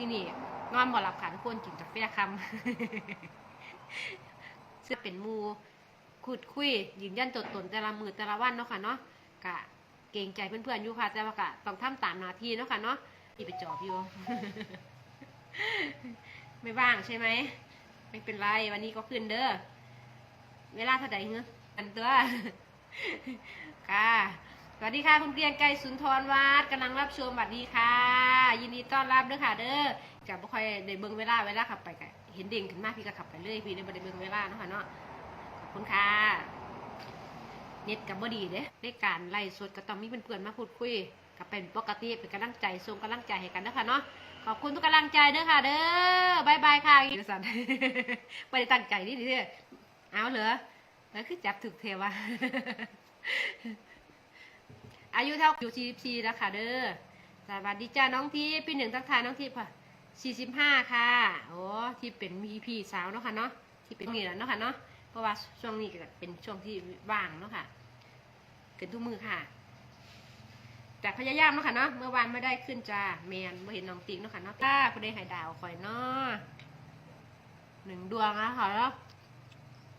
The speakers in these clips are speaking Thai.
ที่นี่นอนบ่หลับค่ะทุกคนกินกาแฟคำซึ่งเป็นมูคุดคุยยืนยันตัวตนแต่ละมือแต่ละวันเนาะค่ะเนาะกะเกรงใจเพื่อนๆอยู่ค่ะแต่ว่ากะต้องทำตามหน้าที่เนาะค่ะเนาะที่ไปจอบอยู่ ไม่ว่างใช่ไหมไม่เป็นไรวันนี้ก็ขึ้นเด้อเวลาเท่าไหร่เงื้ออันตัวค่ะ สวัสดีค่ะคุณเกรียงไกรสุนทรวัฒน์กำลังรับชมสวัสดีค่ะ ยินดีต้อนรับด้อค่ะเด้อจะบ่ค่อยได้เบิ่งเวลาเวลาขับไปก็เห็นเด้งขึ้นมาพี่ก็ขับไปเลยพี่ได้บ่ได้เบิ่งเวลาเนาะค่ะเนาะขอบคุณค่ะเน็ตกับบ่ดีเด้ในการไล่สดก็ต้องมีเพื่อนๆมาพูดคุยก็เป็นปกติเป็นกำลังใจส่งกำลังใจให้กันเด้อค่ะเนาะขอบคุณทุกกำลังใจเด้อค่ะ เด้อบายบายค่ะอีสันไม่ได้ตั้งใจนี่ดิเด้อเอาเหรอแล้วคือจับถึกเทวะ อายุเท่าอยู่ 44 แล้วค่ะเด้อสวัสดีจ้าน้องทีพี่หนึ่งทักทายน้องทีค่ะ 45 ค่ะ โอ้ที่เป็นมีพี่สาวเนาะค่ะเนาะที่เป็นนี่แหละเนาะค่ะเนาะ เพราะว่าช่วงนี้ก็เป็นช่วงที่ว่างเนาะค่ะเกินทุกมือค่ะ แต่พยายามเนาะค่ะเนาะ เมื่อวานไม่ได้ขึ้นจ้าแมนไม่เห็นน้องติ๊กเนาะค่ะเนาะถ้าผู้ใดใหายดาวคอยเนาะหนึ่งดวงนะค่ะแล้ว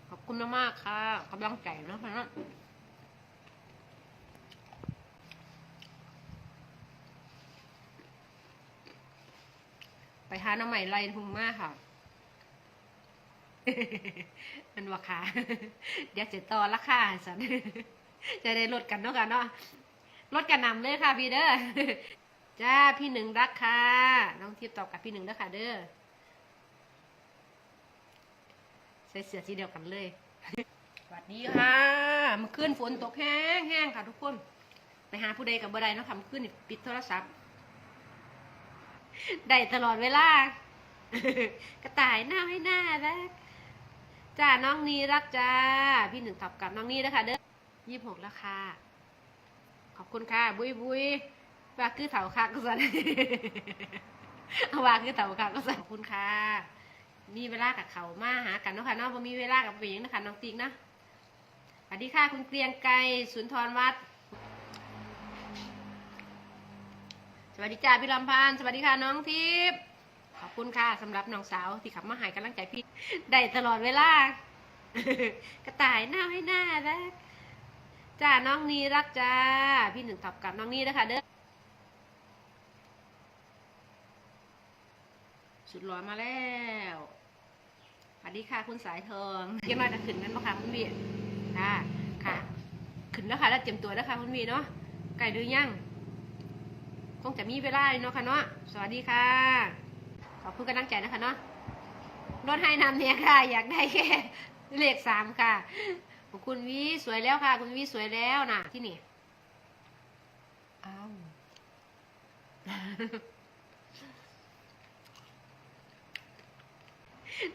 ขอบคุณมากๆค่ะกำลังใจเนาะค่ะเนาะ ไปหาหน้ำใหม่ไรทุ่งมากค่ะมันว่าค่ะเดี๋ยวจะต่อราคาสันจะได้ลดกันเนาะกันเนาะลดกันนำเลยค่ะพี่เด้อจ้าพี่หนึ่งรักค่ะน้องทิพย์ตอบกับพี่หนึ่งเด้อค่ะเด้อใส่เสื้อสีเดียวกันเลยสวัสดีค่ะมื่อคืนฝนตกแห้งแห้งค่ะทุกคน ไปหาผู้ใดกับบ่ได้เนาะค่ะเมื่อคืนปิดโทรศัพท์ ได้ตลอดเวลากระต่ายหน้าให้หน้ารักจ้าน้องนีรักจ้า พี่หนึ่งตอบกลับน้องนีนะคะเด้อยี่สิบหกแล้วค่ะ ขอบคุณค่ะบุยบุยว่าคือเถาคักก็สันเอว่าคือเถาคักก็สันขอบคุณค่ะ มีเวลากับเขามาหากันเนาะค่ะเนาะบ่มีเวลากับผู้หญิงนะคะน้องติ๊กนะสวัสดีค่ะคุณเกรียงไกรสุนทรวัฒน์ วัสดีจ้าพี่ลำพานสวัสดีค่ะน้องทิพย์ขอบคุณค่ะสำหรับน้องสาวที่ขับมาหายกำลังใจพี่ได้ตลอดเวลากระต่ายหน้าให้หน้ารักจ้าน้องนีรักจ้า พี่หนึ่งตอบกลับน้องนีนะคะเด้อสุดหล่อมาแล้วสวัสดีค่ะคุณสายทองเกี่ยมาจะขึ้นกันปะคะคุณวีค่ะค่ะ ขึ้นแล้วค่ะแล้วเตรียมตัวแล้วค่ะคุณวีเนาะไก่ดื้อยัง คงจะมีเวลาเนาะค่ะเนาะสวัสดีค่ะ ขอบคุณกำลังใจนะคะเนาะรถให้นำเนี่ยค่ะ อยากได้แค่เลขสามค่ะขอบคุณวิสวยแล้วค่ะ คุณวิสวยแล้วนะที่นี่อ้าว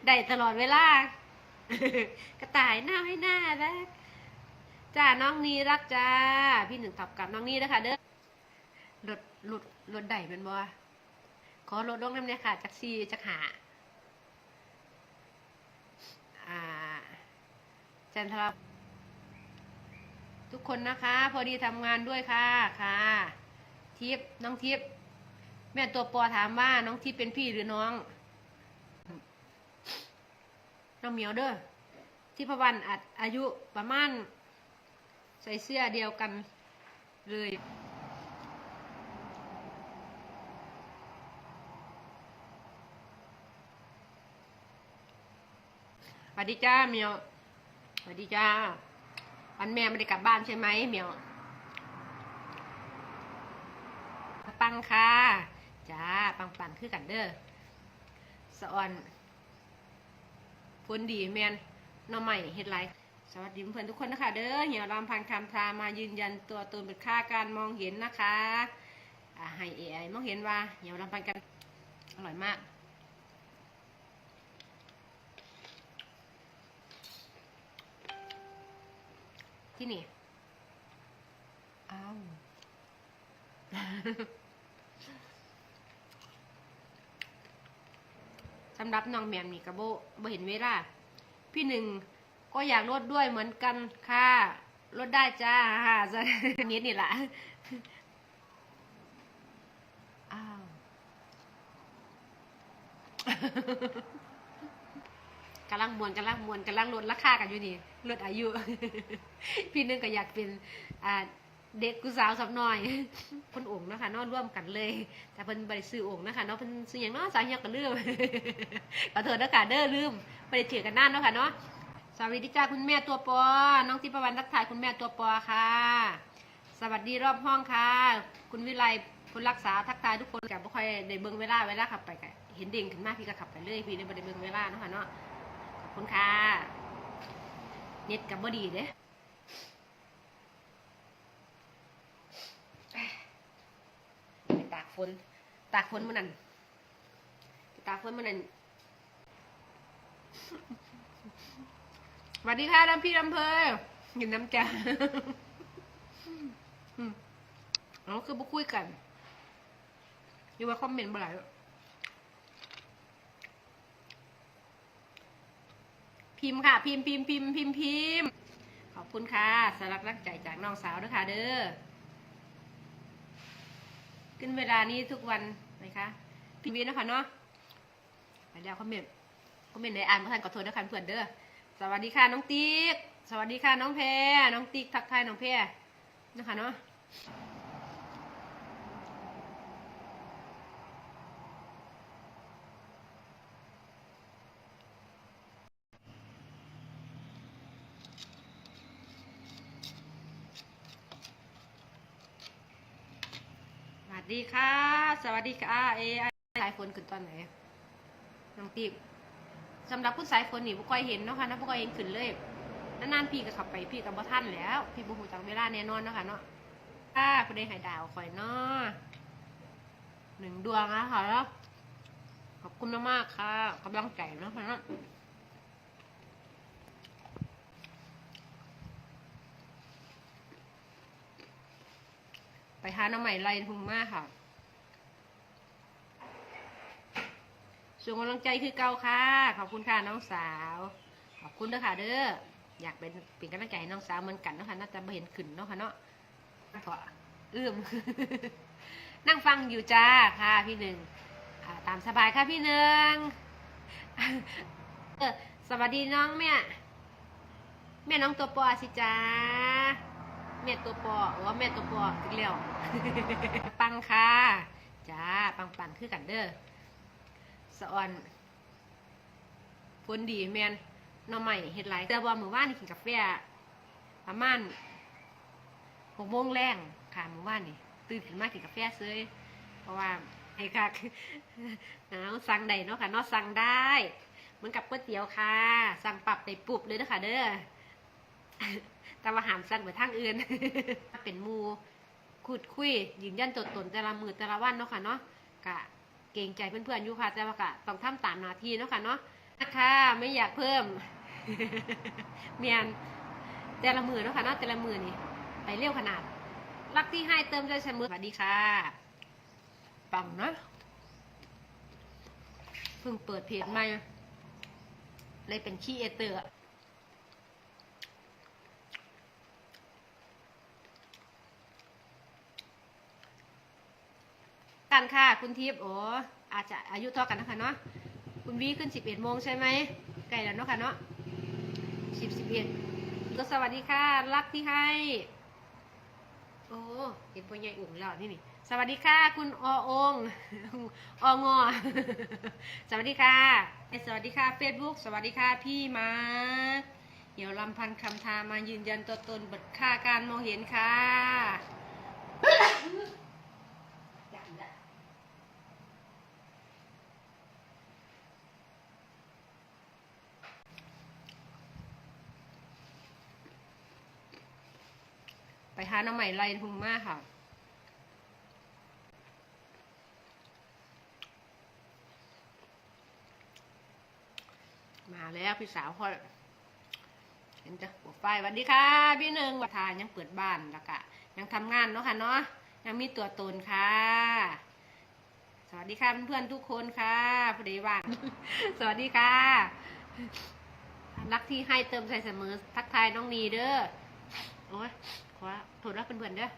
ได้ตลอดเวลากระต่ายหน้าให้หน้ารักจ้าน้องนีรักจ้า พี่หนึ่งตอบกลับน้องนีนะคะเด้อ รถรถรถใดเป็นบ่ขอรถลงน้ำเนี่ยค่ะจากซีจากหาอ่าจันทราทุกคนนะคะ พอดีทำงานด้วยค่ะค่ะ ทิพน้องทิพแม่ตัวปอถามว่าน้องทิพเป็นพี่หรือน้องน้องเหมียวเด้อที่พวันอาจอายุประมาณใส่เสื้อเดียวกันเลย วัสดีจ้าเมียวสวัสดีจ้า วันแม่ไม่ได้กลับบ้านใช่ไหมเมียวปังค่ะจ้าปังปังคือกันเด้อสะออนผลดีแมนหน้องใหม่เฮ็ดไรสวัสดีเพื่อนทุกคนนะคะ เด้อเหี่ยวรำพันคำทามายืนยันตัวตนเป็นค่าการมองเห็นนะคะให้ AI มองเห็นว่าเหี่ยวรำพันกันอร่อยมาก ที่นี่อ้าวสำหรับน้องแมมนี่กระโบบ่เห็นเวลาพี่หนึ่งก็อยากลดด้วยเหมือนกันค่ะลดได้จ้าฮ่าจะนิดนี่แหละอ้าว กำลังมวนกำลังมวนกำลังลดราคากันอยู่นี่ลดอายุ พี่นึงก็อยากเป็นอ่าเด็กกูสาวสับหน่อยคนองค์นะคะนอนร่วมกันเลย แต่เพิ่นบริซื้อองค์นะคะเนาะเพิ่นซื้ออย่างนาะสาวเฮียก็ลืมขอโทษนะค่ะเด้อลืมไปเถือกันนานเนาะค่ะเนาะสวัสดีจ้าคุณแม่ตัวปอ น้องทิพวรรณทักทายคุณแม่ตัวปอค่ะ สวัสดีรอบห้องค่ะ คุณวิไลคุณรักษาทักทายทุกคนกับบ่ค่อยได้เบิ่งเวลาเวลาขับไปก็เห็นเด้งขึ้นมากพี่ก็ขับไปเลยพี่ได้บ่ได้เบิ่งเวลาเนาะค่ะเนาะขอ คุณค่ะ เน็ตกับบ่ดีเด้ไปตากฝน ตากฝนมื้อนั้นไปตากฝนมื้อนั้นสวัสดีค่ะน้ำพี่ลำเพยยินน้ำจ้าอืมเอคือบุคุยกัน อยู่ว่าคอมเมนต์บ่ไหลาย พิมพ์ค่ะ พิมพ์พิมพ์พิมพ์พิมพ์พิมพ์ขอบคุณค่ะสารักรักใจจากน้องสาวด้วยค่ะเด้อขึ้นเวลานี้ทุกวันไหมคะพิมพ์นะคะเนาะไปแล้วคอมเมนต์คอมเมนต์ในอ่านเพื่อนขอโทษนะคะเพื่อนเด้อสวัสดีค่ะน้องติ๊กสวัสดีค่ะน้องแพรน้องติ๊กทักทายน้องแพรนะคะเนาะ ดีค่ะ สวัสดีค่ะเอไอสายฝนขึ้นตอนไหนน้องติ๊บสำหรับผู้สายฝนนี่บุกอยเห็นเนาะค่ะนะบุกอยเห็นขึ้นเลยนานๆพี่ก็ขับไปพี่กับบ่ท่านแล้ว พี่บุหูจังเวลาแน่นอนเนาะค่ะเนาะค่ะผู้ใดใหายดาวคอยเนาะหนึ่งดวงนะคะแล้วขอบคุณมากๆค่ะกำลังใจเนาะค่ะเนาะ ไปหาน้ำใหม่ไรทุ่งมากค่ะส่งกำลังใจคือเก่าค่ะ ขอบคุณค่ะน้องสาว ขอบคุณด้อค่ะเด้อ อยากเป็นเป็นกำลังใจให้น้องสาวเหมือนกันเนาะค่ะน่าจะเห็นขึ้นเนาะค่ะเนาะก็เอื้อมนั่งฟังอยู่จ้าค่ะพี่หนึ่งตามสบายค่ะพี่หนึ่งสวัสดีน้องแม่ แม่น้องตัวปอสิจ้า แม่ตัวปอโอ้แม่ตัวปออีกแล้วปังค่ะจ้าปังปังคือกันเด้อสะออนผลดีแมนหน่อใหม่เฮ็ดไรแต่ว่ามื้อวานนี่กินกาแฟประมาณหกโมงแรงค่ะมื้อวานนี่ตื่นขึ้นมากินกาแฟเซยเพราะว่าไอ้ค่ะเอาสั่งได้เนาะค่ะนาะสั่งได้เหมือนกับก๋วยเตี๋ยวค่ะ สั่งปรับได้ปุบเลยเด้อค่ะเด้อ แต่ว่าหามสั่งไปทางอื่น เป็นมูขุดคุยยืนยันตัวตนแต่ละมือแต่ละวันเนาะค่ะเนาะกะเกรงใจเพื่อนๆอยู่ค่ะแต่ว่ากะต้องทำตามหน้าที่เนาะค่ะเนาะนะคะไม่อยากเพิ่มเมียนแต่ละมือเนาะค่ะเนาะแต่ละมือนี่ไปเร็วขนาด รักที่ให้เติมใจเสมอสวัสดีค่ะปังนะเพิ่งเปิดเพจใหม่เลยเป็นขี้เอเตอร์ กันค่ะ คุณทิพย์โอ้อาจจะอายุเท่ากันนะคะเนาะคุณวีขึ้นสิบเอ็ดโมงใช่ไหมไกลแล้วเนาะค่ะเนาะสิบสิบเอ็ดก็สวัสดีค่ะ รักที่ให้ โอ้เห็นพ่อใหญ่อุ่งแล้วนี่นี่สวัสดีค่ะ คุณอององอสวัสดีค่ะสวัสดีค่ะเฟซบุ๊กสวัสดีค่ะพี่มาเดี๋ยวลำพันธ์คำทามายืนยันตัวตนบทค่าการมองเห็นค่ะ ไปหาน้ำใหม่ไรทุงมากค่ะมาแล้วพี่สาวคอยเห็นจ้ะหัวไฟสวัสดีค่ะ พี่หนึ่งประธานยังเปิดบ้านแล้วก็ยังทำงานเนาะค่ะเนาะยังมีตัวตนค่ะ สวัสดีค่ะเพื่อนๆทุกคนค่ะผู้ใดว่างสวัสดีค่ะ รักที่ให้เติมใส่เสมอทักทายน้องนีเด้อโอ้ย ขอโทษรับเพื่อนๆเด้อ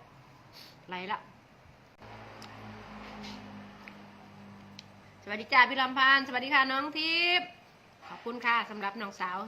ไหลละสวัสดีจ้าพี่ลำพานสวัสดีค่ะน้องทิพย์ขอบคุณค่ะสำหรับน้องสาว